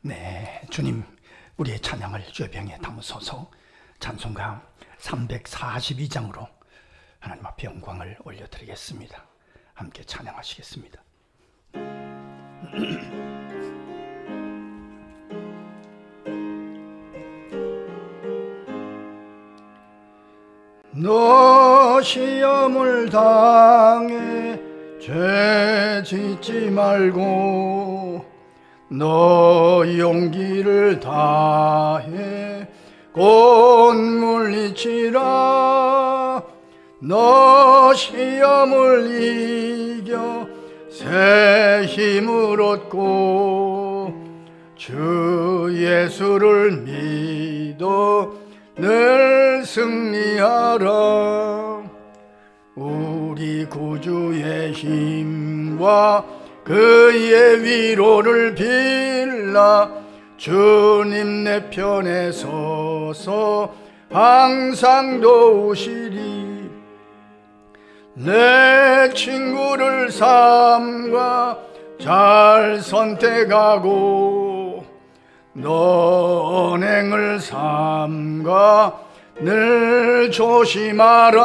네, 주님, 우리의 찬양을 죄병에 담으소서 찬송가 342장으로 하나님 앞에 영광을 올려드리겠습니다. 함께 찬양하시겠습니다. 너 시험을 당해 죄 짓지 말고 너 용기를 다해 곧 물리치라. 너 시험을 이겨 새 힘을 얻고 주 예수를 믿어 늘 승리하라. 우리 구주의 힘과 그의 위로를 빌라 주님 내 편에 서서 항상 도우시리. 내 친구를 삼가 잘 선택하고 너 언행을 삼가 늘 조심하라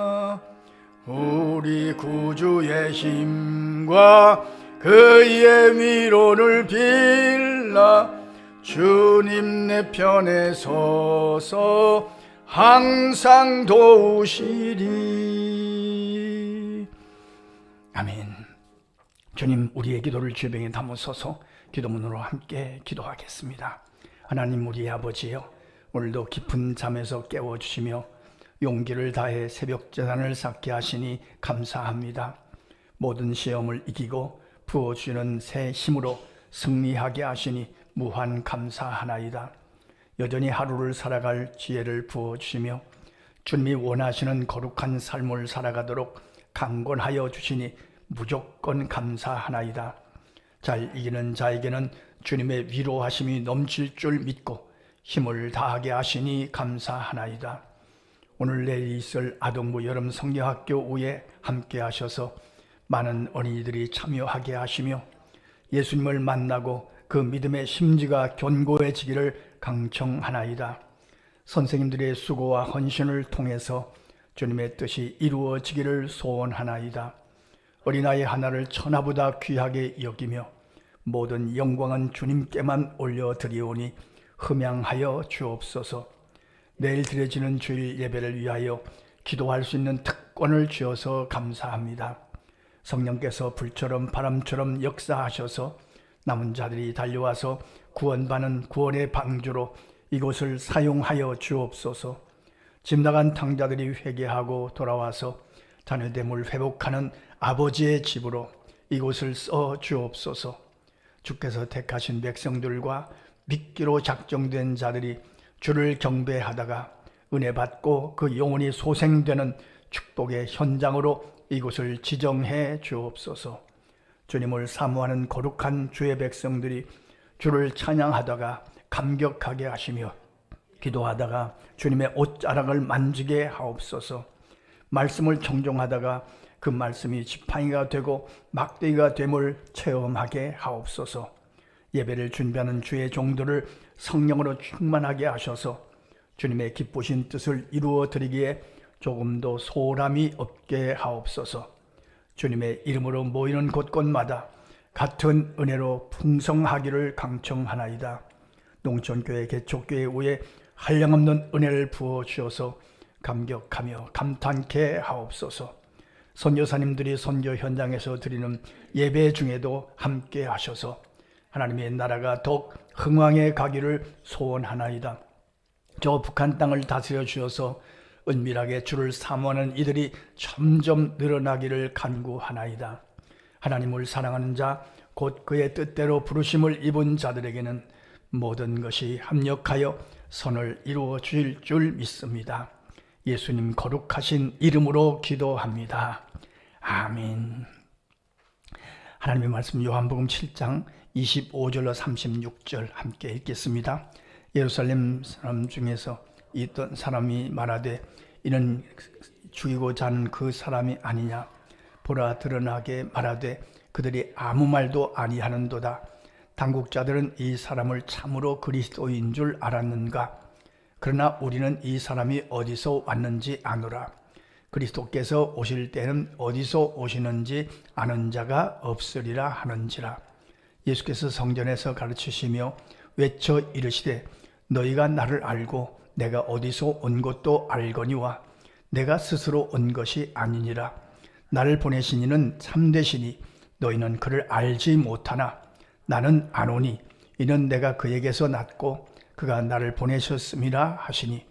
우리 구주의 힘과 그의 위로를 빌라. 주님 내 편에 서서 항상 도우시리. 아멘. 주님 우리의 기도를 주병에 담으소서 기도문으로 함께 기도하겠습니다. 하나님 우리 아버지여 오늘도 깊은 잠에서 깨워주시며 용기를 다해 새벽 재단을 쌓게 하시니 감사합니다. 모든 시험을 이기고 부어주는 새 힘으로 승리하게 하시니 무한 감사하나이다. 여전히 하루를 살아갈 지혜를 부어주시며 주님이 원하시는 거룩한 삶을 살아가도록 강권하여 주시니 무조건 감사하나이다. 잘 이기는 자에게는 주님의 위로하심이 넘칠 줄 믿고 힘을 다하게 하시니 감사하나이다. 오늘 내일 있을 아동부 여름 성경학교 후에 함께 하셔서 많은 어린이들이 참여하게 하시며 예수님을 만나고 그 믿음의 심지가 견고해지기를 강청하나이다. 선생님들의 수고와 헌신을 통해서 주님의 뜻이 이루어지기를 소원하나이다. 어린아이 하나를 천하보다 귀하게 여기며 모든 영광은 주님께만 올려드리오니 흠양하여 주옵소서. 내일 드려지는 주일 예배를 위하여 기도할 수 있는 특권을 주어서 감사합니다. 성령께서 불처럼 바람처럼 역사하셔서 남은 자들이 달려와서 구원받는 구원의 방주로 이곳을 사용하여 주옵소서. 집 나간 탕자들이 회개하고 돌아와서 자녀됨을 회복하는 아버지의 집으로 이곳을 써 주옵소서. 주께서 택하신 백성들과 믿기로 작정된 자들이 주를 경배하다가 은혜 받고 그 영혼이 소생되는 축복의 현장으로 이곳을 지정해 주옵소서. 주님을 사모하는 거룩한 주의 백성들이 주를 찬양하다가 감격하게 하시며 기도하다가 주님의 옷자락을 만지게 하옵소서. 말씀을 청종하다가 그 말씀이 지팡이가 되고 막대기가 됨을 체험하게 하옵소서. 예배를 준비하는 주의 종들을 성령으로 충만하게 하셔서 주님의 기쁘신 뜻을 이루어 드리기에 조금도 소홀함이 없게 하옵소서. 주님의 이름으로 모이는 곳곳마다 같은 은혜로 풍성하기를 강청하나이다. 농촌교회 개척교회 위에 한량없는 은혜를 부어 주어서 감격하며 감탄케 하옵소서. 선교사님들이 선교 현장에서 드리는 예배 중에도 함께 하셔서 하나님의 나라가 더욱 흥왕해 가기를 소원하나이다. 저 북한 땅을 다스려 주어서 은밀하게 주를 사모하는 이들이 점점 늘어나기를 간구하나이다. 하나님을 사랑하는 자, 곧 그의 뜻대로 부르심을 입은 자들에게는 모든 것이 합력하여 선을 이루어 주실 줄 믿습니다. 예수님 거룩하신 이름으로 기도합니다. 아멘. 하나님의 말씀 요한복음 7장 25절로 36절 함께 읽겠습니다. 예루살렘 사람 중에서 있던 사람이 말하되 이는 죽이고자 하는 그 사람이 아니냐? 보라 드러나게 말하되 그들이 아무 말도 아니하는도다. 당국자들은 이 사람을 참으로 그리스도인 줄 알았는가? 그러나 우리는 이 사람이 어디서 왔는지 아노라. 그리스도께서 오실 때는 어디서 오시는지 아는 자가 없으리라 하는지라 예수께서 성전에서 가르치시며 외쳐 이르시되 너희가 나를 알고 내가 어디서 온 것도 알거니와 내가 스스로 온 것이 아니니라. 나를 보내신 이는 참되시니 너희는 그를 알지 못하나 나는 아노니 이는 내가 그에게서 났고 그가 나를 보내셨음이라 하시니.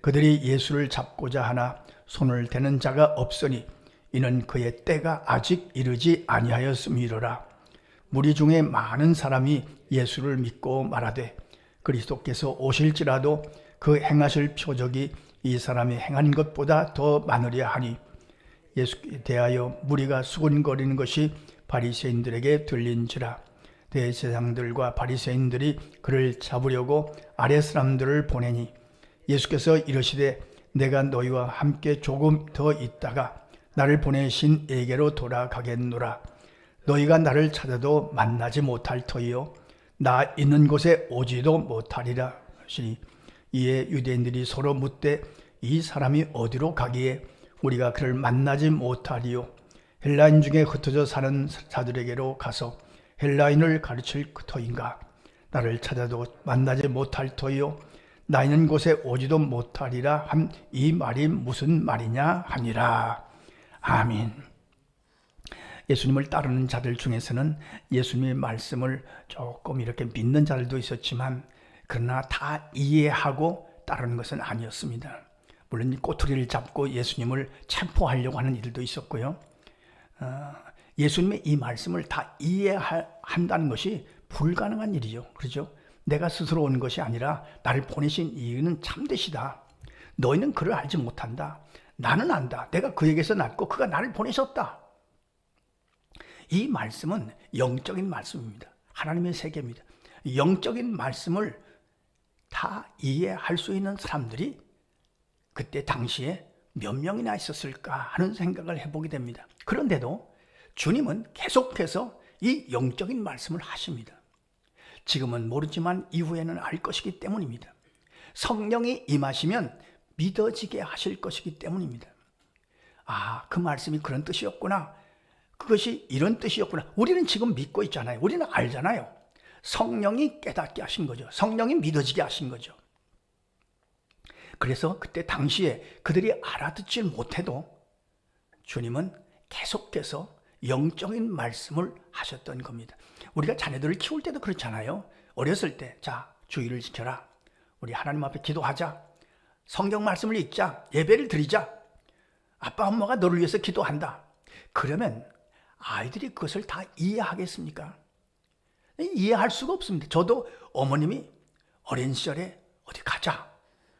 그들이 예수를 잡고자 하나 손을 대는 자가 없으니 이는 그의 때가 아직 이르지 아니하였음이로라 무리 중에 많은 사람이 예수를 믿고 말하되 그리스도께서 오실지라도 그 행하실 표적이 이 사람이 행한 것보다 더 많으려 하니 예수께 대하여 무리가 수군거리는 것이 바리새인들에게 들린지라. 대제사장들과 바리새인들이 그를 잡으려고 아래 사람들을 보내니 예수께서 이르시되 내가 너희와 함께 조금 더 있다가 나를 보내신 에게로 돌아가겠노라 너희가 나를 찾아도 만나지 못할 터이요. 나 있는 곳에 오지도 못하리라 하시니 이에 유대인들이 서로 묻되 이 사람이 어디로 가기에 우리가 그를 만나지 못하리요. 헬라인 중에 흩어져 사는 자들에게로 가서 헬라인을 가르칠 터인가? 나를 찾아도 만나지 못할 터이요. 나 있는 곳에 오지도 못하리라 한이 말이 무슨 말이냐 하니라. 아멘. 예수님을 따르는 자들 중에서는 예수님의 말씀을 조금 이렇게 믿는 자들도 있었지만 그러나 다 이해하고 따르는 것은 아니었습니다. 물론 꼬투리를 잡고 예수님을 체포하려고 하는 일도 있었고요. 어, 예수님의 이 말씀을 다 이해한다는 것이 불가능한 일이죠. 그렇죠? 내가 스스로 온 것이 아니라 나를 보내신 이유는 참되시다. 너희는 그를 알지 못한다. 나는 안다. 내가 그에게서 났고 그가 나를 보내셨다. 이 말씀은 영적인 말씀입니다. 하나님의 세계입니다. 영적인 말씀을 다 이해할 수 있는 사람들이 그때 당시에 몇 명이나 있었을까 하는 생각을 해보게 됩니다. 그런데도 주님은 계속해서 이 영적인 말씀을 하십니다. 지금은 모르지만 이후에는 알 것이기 때문입니다. 성령이 임하시면 믿어지게 하실 것이기 때문입니다. 아, 그 말씀이 그런 뜻이었구나. 그것이 이런 뜻이었구나. 우리는 지금 믿고 있잖아요. 우리는 알잖아요. 성령이 깨닫게 하신 거죠. 성령이 믿어지게 하신 거죠. 그래서 그때 당시에 그들이 알아듣질 못해도 주님은 계속해서 영적인 말씀을 하셨던 겁니다. 우리가 자녀들을 키울 때도 그렇잖아요. 어렸을 때, 자, 주의를 지켜라. 우리 하나님 앞에 기도하자. 성경 말씀을 읽자. 예배를 드리자. 아빠, 엄마가 너를 위해서 기도한다. 그러면 아이들이 그것을 다 이해하겠습니까? 이해할 수가 없습니다. 저도 어머님이 어린 시절에 어디 가자.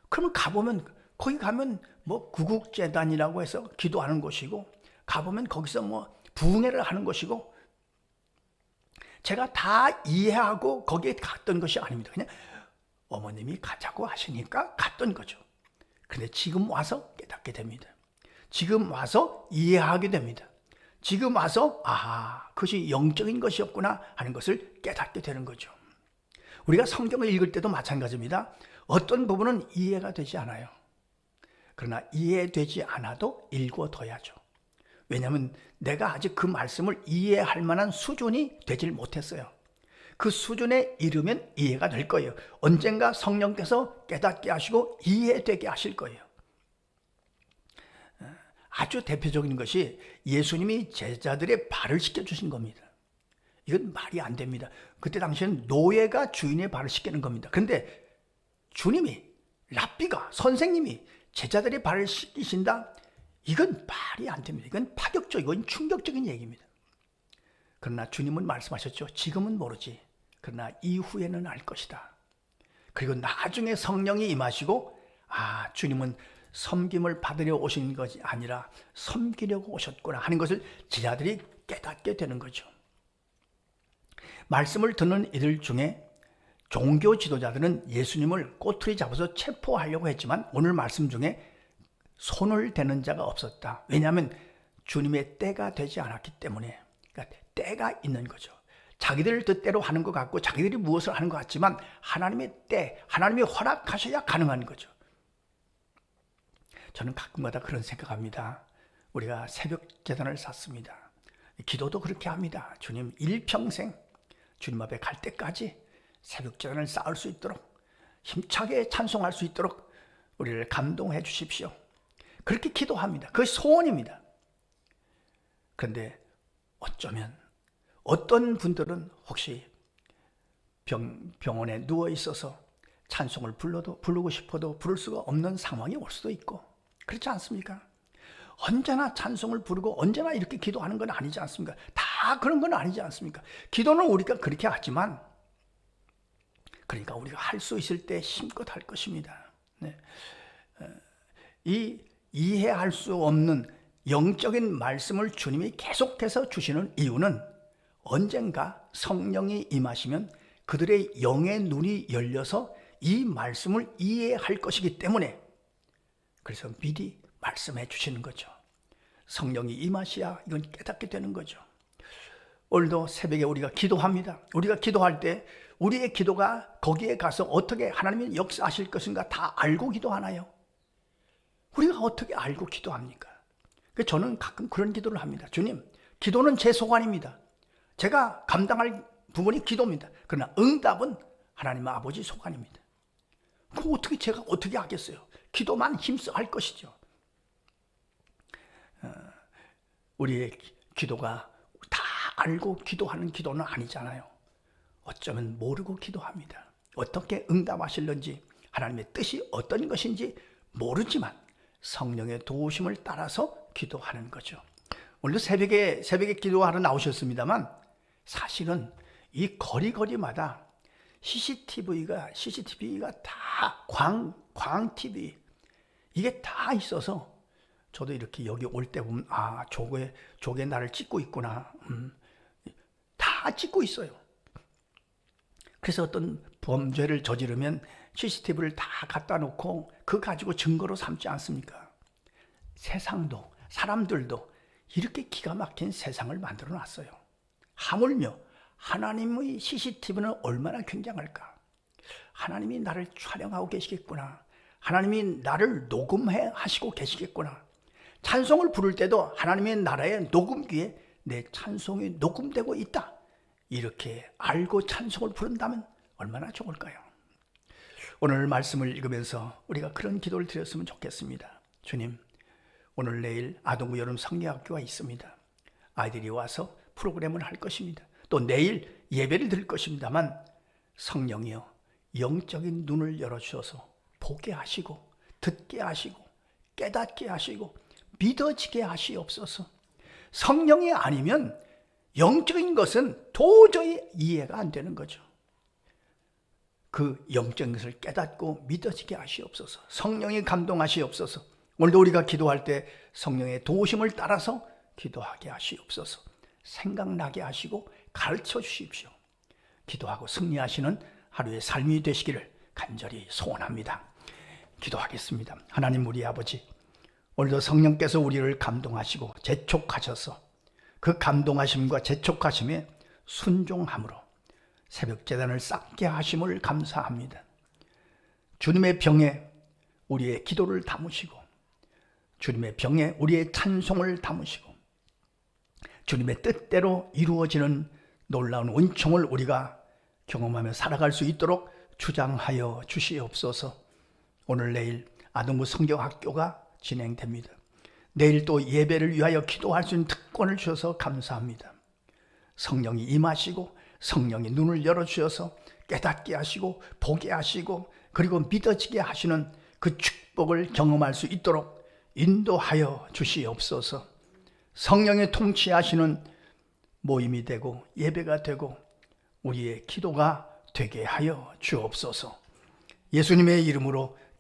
그러면 가보면 거기 가면 뭐 구국재단이라고 해서 기도하는 곳이고 가보면 거기서 뭐 부흥회를 하는 것이고 제가 다 이해하고 거기에 갔던 것이 아닙니다. 그냥 어머님이 가자고 하시니까 갔던 거죠. 근데 지금 와서 깨닫게 됩니다. 지금 와서 이해하게 됩니다. 지금 와서 아 그것이 영적인 것이었구나 하는 것을 깨닫게 되는 거죠. 우리가 성경을 읽을 때도 마찬가지입니다. 어떤 부분은 이해가 되지 않아요. 그러나 이해되지 않아도 읽어둬야죠. 왜냐하면 내가 아직 그 말씀을 이해할 만한 수준이 되질 못했어요. 그 수준에 이르면 이해가 될 거예요. 언젠가 성령께서 깨닫게 하시고 이해되게 하실 거예요. 아주 대표적인 것이 예수님이 제자들의 발을 씻겨주신 겁니다. 이건 말이 안 됩니다. 그때 당시에는 노예가 주인의 발을 씻기는 겁니다. 그런데 주님이, 랍비가, 선생님이 제자들의 발을 씻기신다? 이건 말이 안 됩니다. 이건 파격적이고 충격적인 얘기입니다. 그러나 주님은 말씀하셨죠. 지금은 모르지. 그러나 이후에는 알 것이다. 그리고 나중에 성령이 임하시고, 아, 주님은 섬김을 받으려 오신 것이 아니라 섬기려고 오셨구나 하는 것을 제자들이 깨닫게 되는 거죠. 말씀을 듣는 이들 중에 종교 지도자들은 예수님을 꼬투리 잡아서 체포하려고 했지만 오늘 말씀 중에 손을 대는 자가 없었다. 왜냐하면 주님의 때가 되지 않았기 때문에 그러니까 때가 있는 거죠. 자기들 뜻대로 하는 것 같고 자기들이 무엇을 하는 것 같지만 하나님의 때, 하나님이 허락하셔야 가능한 거죠. 저는 가끔마다 그런 생각합니다. 우리가 새벽 재단을 샀습니다. 기도도 그렇게 합니다. 주님 일평생 주님 앞에 갈 때까지 새벽 재단을 쌓을 수 있도록 힘차게 찬송할 수 있도록 우리를 감동해 주십시오. 그렇게 기도합니다. 그것이 소원입니다. 그런데 어쩌면 어떤 분들은 혹시 병, 병원에 누워 있어서 찬송을 불러도 부르고 싶어도 부를 수가 없는 상황이 올 수도 있고 그렇지 않습니까? 언제나 찬송을 부르고 언제나 이렇게 기도하는 건 아니지 않습니까? 다 그런 건 아니지 않습니까? 기도는 우리가 그렇게 하지만 그러니까 우리가 할 수 있을 때 힘껏 할 것입니다. 네. 어, 이 이해할 수 없는 영적인 말씀을 주님이 계속해서 주시는 이유는 언젠가 성령이 임하시면 그들의 영의 눈이 열려서 이 말씀을 이해할 것이기 때문에 그래서 미리 말씀해 주시는 거죠. 성령이 임하시야 이건 깨닫게 되는 거죠. 오늘도 새벽에 우리가 기도합니다. 우리가 기도할 때 우리의 기도가 거기에 가서 어떻게 하나님이 역사하실 것인가 다 알고 기도하나요? 우리가 어떻게 알고 기도합니까? 저는 가끔 그런 기도를 합니다. 주님, 기도는 제 소관입니다. 제가 감당할 부분이 기도입니다. 그러나 응답은 하나님 아버지 소관입니다. 그 어떻게 제가 어떻게 하겠어요? 기도만 힘써 할 것이죠. 어, 우리의 기도가 다 알고 기도하는 기도는 아니잖아요. 어쩌면 모르고 기도합니다. 어떻게 응답하실는지 하나님의 뜻이 어떤 것인지 모르지만 성령의 도우심을 따라서 기도하는 거죠. 오늘도 새벽에 새벽에 기도하러 나오셨습니다만 사실은 이 거리거리마다 CCTV가 CCTV가 다 광 광 TV 이게 다 있어서 저도 이렇게 여기 올 때 보면 아 저게 저게 나를 찍고 있구나 음, 다 찍고 있어요. 그래서 어떤 범죄를 저지르면 CCTV를 다 갖다 놓고 그 가지고 증거로 삼지 않습니까? 세상도 사람들도 이렇게 기가 막힌 세상을 만들어 놨어요. 하물며 하나님의 CCTV는 얼마나 굉장할까? 하나님이 나를 촬영하고 계시겠구나. 하나님이 나를 녹음해 하시고 계시겠구나. 찬송을 부를 때도 하나님의 나라의 녹음기에 내 찬송이 녹음되고 있다. 이렇게 알고 찬송을 부른다면 얼마나 좋을까요? 오늘 말씀을 읽으면서 우리가 그런 기도를 드렸으면 좋겠습니다. 주님, 오늘 내일 아동부 여름 성례학교가 있습니다. 아이들이 와서 프로그램을 할 것입니다. 또 내일 예배를 드릴 것입니다만 성령이여 영적인 눈을 열어주셔서 보게 하시고 듣게 하시고 깨닫게 하시고 믿어지게 하시옵소서. 성령이 아니면 영적인 것은 도저히 이해가 안 되는 거죠. 그 영적인 것을 깨닫고 믿어지게 하시옵소서. 성령이 감동하시옵소서. 오늘도 우리가 기도할 때 성령의 도우심을 따라서 기도하게 하시옵소서. 생각나게 하시고 가르쳐 주십시오. 기도하고 승리하시는 하루의 삶이 되시기를 간절히 소원합니다. 기도하겠습니다. 하나님 우리 아버지, 오늘도 성령께서 우리를 감동하시고 재촉하셔서 그 감동하심과 재촉하심에 순종함으로 새벽 재단을 쌓게 하심을 감사합니다. 주님의 병에 우리의 기도를 담으시고 주님의 병에 우리의 찬송을 담으시고 주님의 뜻대로 이루어지는 놀라운 은총을 우리가 경험하며 살아갈 수 있도록 주장하여 주시옵소서. 오늘 내일 아동부 성경학교가 진행됩니다. 내일 또 예배를 위하여 기도할 수 있는 특권을 주셔서 감사합니다. 성령이 임하시고 성령이 눈을 열어주셔서 깨닫게 하시고 보게 하시고 그리고 믿어지게 하시는 그 축복을 경험할 수 있도록 인도하여 주시옵소서. 성령의 통치하시는 모임이 되고 예배가 되고 우리의 기도가 되게 하여 주옵소서. 예수님의 이름으로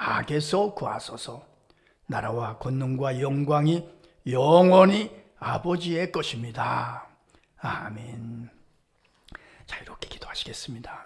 악에서 구하소서. 나라와 권능과 영광이 영원히 아버지의 것입니다. 아멘. 자, 이렇게 기도하시겠습니다.